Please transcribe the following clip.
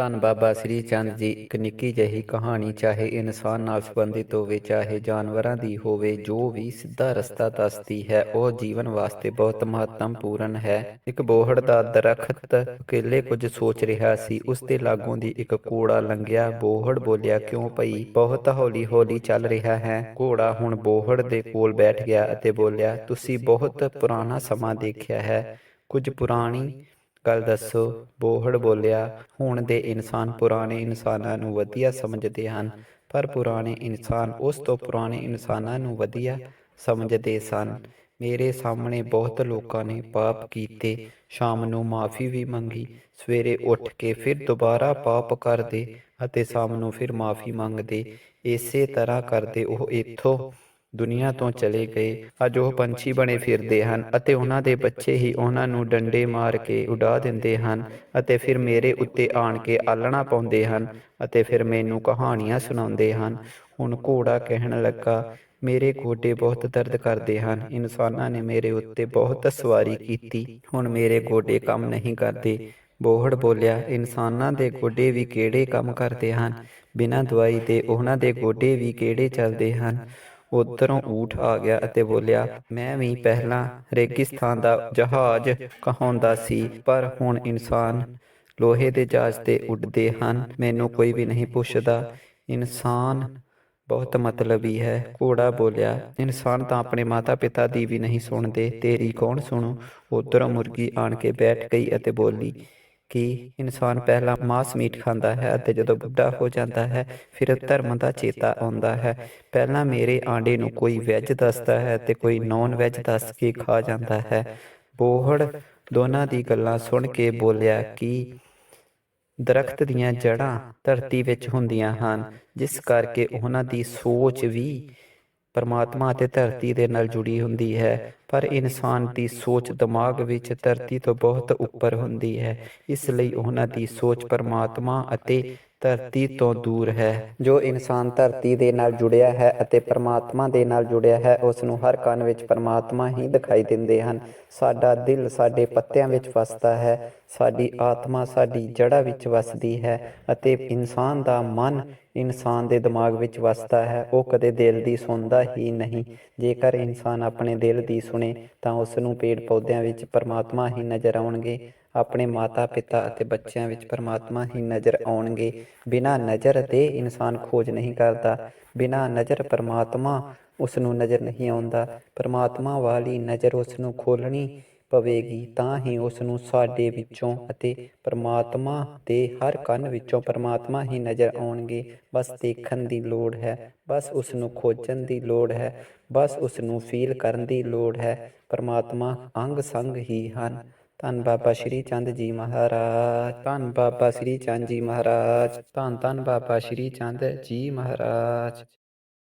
ਧੰਨ ਬਾਬਾ ਸ੍ਰੀ ਚੰਦ ਜੀ। ਇੱਕ ਨਿੱਕੀ ਜਿਹੀ ਕਹਾਣੀ, ਚਾਹੇ ਇਨਸਾਨ ਨਾਲ ਸੰਬੰਧਿਤ ਹੋਵੇ, ਚਾਹੇ ਜਾਨਵਰਾਂ ਦੀ ਹੋਵੇ, ਜੋ ਵੀ ਸਿੱਧਾ ਰਸਤਾ ਦੱਸਦੀ ਹੈ, ਉਹ ਜੀਵਨ ਵਾਸਤੇ ਬਹੁਤ ਮਹੱਤਵਪੂਰਨ ਹੈ। ਇੱਕ ਬੋਹੜ ਦਾ ਦਰਖਤ ਇਕੱਲੇ ਕੁਝ ਸੋਚ ਰਿਹਾ ਸੀ, ਉਸ ਦੇ ਲਾਗੋਂ ਦੀ ਇੱਕ ਘੋੜਾ ਲੰਘਿਆ। ਬੋਹੜ ਬੋਲਿਆ, ਕਿਉਂ ਭਈ? ਬਹੁਤ ਹੌਲੀ ਹੌਲੀ ਚੱਲ ਰਿਹਾ ਹੈ। ਘੋੜਾ ਹੁਣ ਬੋਹੜ ਦੇ ਕੋਲ ਬੈਠ ਗਿਆ ਅਤੇ ਬੋਲਿਆ, ਤੁਸੀਂ ਬਹੁਤ ਪੁਰਾਣਾ ਸਮਾਂ ਦੇਖਿਆ ਹੈ। ਕੁਝ ਪੁਰਾਣੀ ਗੱਲ ਦੱਸੋ, ਬੋਹੜ ਬੋਲਿਆ, ਹੁਣ ਦੇ ਇਨਸਾਨ ਪੁਰਾਣੇ ਇਨਸਾਨਾਂ ਨੂੰ ਵਧੀਆ ਸਮਝਦੇ ਹਨ, ਪਰ ਪੁਰਾਣੇ ਇਨਸਾਨ ਉਸ ਤੋਂ ਪੁਰਾਣੇ ਇਨਸਾਨਾਂ ਨੂੰ ਵਧੀਆ ਸਮਝਦੇ ਸਨ। ਮੇਰੇ ਸਾਹਮਣੇ ਬਹੁਤ ਲੋਕਾਂ ਨੇ ਪਾਪ ਕੀਤੇ, ਸ਼ਾਮ ਨੂੰ ਮਾਫੀ ਵੀ ਮੰਗੀ, ਸਵੇਰੇ ਉੱਠ ਕੇ ਫਿਰ ਦੁਬਾਰਾ ਪਾਪ ਕਰਦੇ ਅਤੇ ਸ਼ਾਮ ਨੂੰ ਫਿਰ ਮਾਫੀ ਮੰਗਦੇ। ਇਸੇ ਤਰ੍ਹਾਂ ਕਰਦੇ ਉਹ ਇੱਥੋਂ ਦੁਨੀਆ ਤੋਂ ਚਲੇ ਗਏ। ਅੱਜ ਉਹ ਪੰਛੀ ਬਣੇ ਫਿਰਦੇ ਹਨ ਅਤੇ ਉਹਨਾਂ ਦੇ ਬੱਚੇ ਹੀ ਉਹਨਾਂ ਨੂੰ ਡੰਡੇ ਮਾਰ ਕੇ ਉਡਾ ਦਿੰਦੇ ਹਨ ਅਤੇ ਫਿਰ ਮੇਰੇ ਉੱਤੇ ਆਣ ਕੇ ਆਲਣਾ ਪਾਉਂਦੇ ਹਨ ਅਤੇ ਫਿਰ ਮੈਨੂੰ ਕਹਾਣੀਆਂ ਸੁਣਾਉਂਦੇ ਹਨ। ਹੁਣ ਘੋੜਾ ਕਹਿਣ ਲੱਗਾ, ਮੇਰੇ ਗੋਡੇ ਬਹੁਤ ਦਰਦ ਕਰਦੇ ਹਨ। ਇਨਸਾਨਾਂ ਨੇ ਮੇਰੇ ਉੱਤੇ ਬਹੁਤ ਸਵਾਰੀ ਕੀਤੀ। ਹੁਣ ਮੇਰੇ ਗੋਡੇ ਕੰਮ ਨਹੀਂ ਕਰਦੇ। ਬੋਹੜ ਬੋਲਿਆ, ਇਨਸਾਨਾਂ ਦੇ ਗੋਡੇ ਵੀ ਕਿਹੜੇ ਕੰਮ ਕਰਦੇ ਹਨ? ਬਿਨਾਂ ਦਵਾਈ ਦੇ ਉਹਨਾਂ ਦੇ ਗੋਡੇ ਵੀ ਕਿਹੜੇ ਚੱਲਦੇ ਹਨ? ਉਧਰੋਂ ਊਠ ਆ ਗਿਆ ਅਤੇ ਬੋਲਿਆ, ਮੈਂ ਵੀ ਪਹਿਲਾਂ ਰੇਗਿਸਤਾਨ ਦਾ ਜਹਾਜ਼ ਕਹਾਉਂਦਾ ਸੀ, ਪਰ ਹੁਣ ਇਨਸਾਨ ਲੋਹੇ ਦੇ ਜਹਾਜ਼ ਤੇ ਉੱਡਦੇ ਹਨ। ਮੈਨੂੰ ਕੋਈ ਵੀ ਨਹੀਂ ਪੁੱਛਦਾ। ਇਨਸਾਨ ਬਹੁਤ ਮਤਲਬੀ ਹੈ। ਘੋੜਾ ਬੋਲਿਆ, ਇਨਸਾਨ ਤਾਂ ਆਪਣੇ ਮਾਤਾ ਪਿਤਾ ਦੀ ਵੀ ਨਹੀਂ ਸੁਣਦੇ। ਤੇਰੀ ਕੌਣ ਸੁਣੂ? ਉਧਰੋਂ ਮੁਰਗੀ ਆਣ ਕੇ ਬੈਠ ਗਈ ਅਤੇ ਬੋਲੀ ਕਿ ਇਨਸਾਨ ਪਹਿਲਾਂ ਮਾਸ ਮੀਟ ਖਾਂਦਾ ਹੈ ਅਤੇ ਜਦੋਂ ਬੁੱਢਾ ਹੋ ਜਾਂਦਾ ਹੈ, ਫਿਰ ਧਰਮ ਦਾ ਚੇਤਾ ਆਉਂਦਾ ਹੈ। ਪਹਿਲਾਂ ਮੇਰੇ ਆਂਡੇ ਨੂੰ ਕੋਈ ਵੈਜ ਦੱਸਦਾ ਹੈ ਤੇ ਕੋਈ ਨੌਨ ਵੈਜ ਦੱਸ ਕੇ ਖਾ ਜਾਂਦਾ ਹੈ। ਬੋਹੜ ਦੋਨਾਂ ਦੀ ਗੱਲਾਂ ਸੁਣ ਕੇ ਬੋਲਿਆ ਕਿ ਦਰਖਤ ਦੀਆਂ ਜੜ੍ਹਾਂ ਧਰਤੀ ਵਿੱਚ ਹੁੰਦੀਆਂ ਹਨ, ਜਿਸ ਕਰਕੇ ਉਹਨਾਂ ਦੀ ਸੋਚ ਵੀ ਪਰਮਾਤਮਾ ਅਤੇ ਧਰਤੀ ਦੇ ਨਾਲ ਜੁੜੀ ਹੁੰਦੀ ਹੈ, ਪਰ ਇਨਸਾਨ ਦੀ ਸੋਚ ਦਿਮਾਗ ਵਿੱਚ ਧਰਤੀ ਤੋਂ ਬਹੁਤ ਉੱਪਰ ਹੁੰਦੀ ਹੈ, ਇਸ ਲਈ ਉਹਨਾਂ ਦੀ ਸੋਚ ਪਰਮਾਤਮਾ ਅਤੇ ਧਰਤੀ ਤੋਂ ਦੂਰ ਹੈ, ਜੋ ਇਨਸਾਨ ਧਰਤੀ ਦੇ ਨਾਲ ਜੁੜਿਆ ਹੈ ਅਤੇ ਪਰਮਾਤਮਾ ਦੇ ਨਾਲ ਜੁੜਿਆ ਹੈ ਉਸ ਨੂੰ ਹਰ ਕੰਨ ਵਿੱਚ ਪਰਮਾਤਮਾ ਹੀ ਦਿਖਾਈ ਦਿੰਦੇ ਹਨ। ਸਾਡਾ ਦਿਲ ਸਾਡੇ ਪੱਤਿਆਂ ਵਿੱਚ ਵਸਦਾ ਹੈ, ਸਾਡੀ ਆਤਮਾ ਸਾਡੀ ਜੜ੍ਹਾਂ ਵਿੱਚ ਵਸਦੀ ਹੈ ਅਤੇ ਇਨਸਾਨ ਦਾ ਮਨ ਇਨਸਾਨ ਦੇ ਦਿਮਾਗ ਵਿੱਚ ਵਸਦਾ ਹੈ, ਉਹ ਕਦੇ ਦਿਲ ਦੀ ਸੁਣਦਾ ਹੀ ਨਹੀਂ। ਜੇਕਰ ਇਨਸਾਨ ਆਪਣੇ ਦਿਲ ਦੀ ਸੁਣੇ, ਤਾਂ ਉਸ ਨੂੰ ਪੇੜ ਪੌਦਿਆਂ ਵਿੱਚ ਪਰਮਾਤਮਾ ਹੀ ਨਜ਼ਰ ਆਉਣਗੇ। ਆਪਣੇ ਮਾਤਾ ਪਿਤਾ ਅਤੇ ਬੱਚਿਆਂ ਵਿੱਚ ਪਰਮਾਤਮਾ ਹੀ ਨਜ਼ਰ ਆਉਣਗੇ। ਬਿਨਾਂ ਨਜ਼ਰ ਦੇ ਇਨਸਾਨ ਖੋਜ ਨਹੀਂ ਕਰਦਾ। ਬਿਨਾਂ ਨਜ਼ਰ ਪਰਮਾਤਮਾ ਉਸ ਨੂੰ ਨਜ਼ਰ ਨਹੀਂ ਆਉਂਦਾ। ਪਰਮਾਤਮਾ ਵਾਲੀ ਨਜ਼ਰ ਉਸ ਨੂੰ ਖੋਲਣੀ ਪਵੇਗੀ, ਤਾਂ ਹੀ ਉਸ ਨੂੰ ਸਾਡੇ ਵਿੱਚੋਂ ਅਤੇ ਪਰਮਾਤਮਾ ਦੇ ਹਰ ਕੰਨ ਵਿੱਚੋਂ ਪਰਮਾਤਮਾ ਹੀ ਨਜ਼ਰ ਆਉਣਗੇ। ਬਸ ਦੇਖਣ ਦੀ ਲੋੜ ਹੈ, ਬਸ ਉਸ ਨੂੰ ਖੋਜਣ ਦੀ ਲੋੜ ਹੈ, ਬਸ ਉਸ ਨੂੰ ਫੀਲ ਕਰਨ ਦੀ ਲੋੜ ਹੈ। ਪਰਮਾਤਮਾ ਅੰਗ ਸੰਗ ਹੀ ਹਨ। ਧੰਨ ਬਾਬਾ ਸ਼੍ਰੀ ਚੰਦ ਜੀ ਮਹਾਰਾਜ, ਧੰਨ ਬਾਬਾ ਸ਼੍ਰੀ ਚੰਦ ਜੀ ਮਹਾਰਾਜ, ਧੰਨ ਧੰਨ ਬਾਬਾ ਸ਼੍ਰੀ ਚੰਦ ਜੀ ਮਹਾਰਾਜ।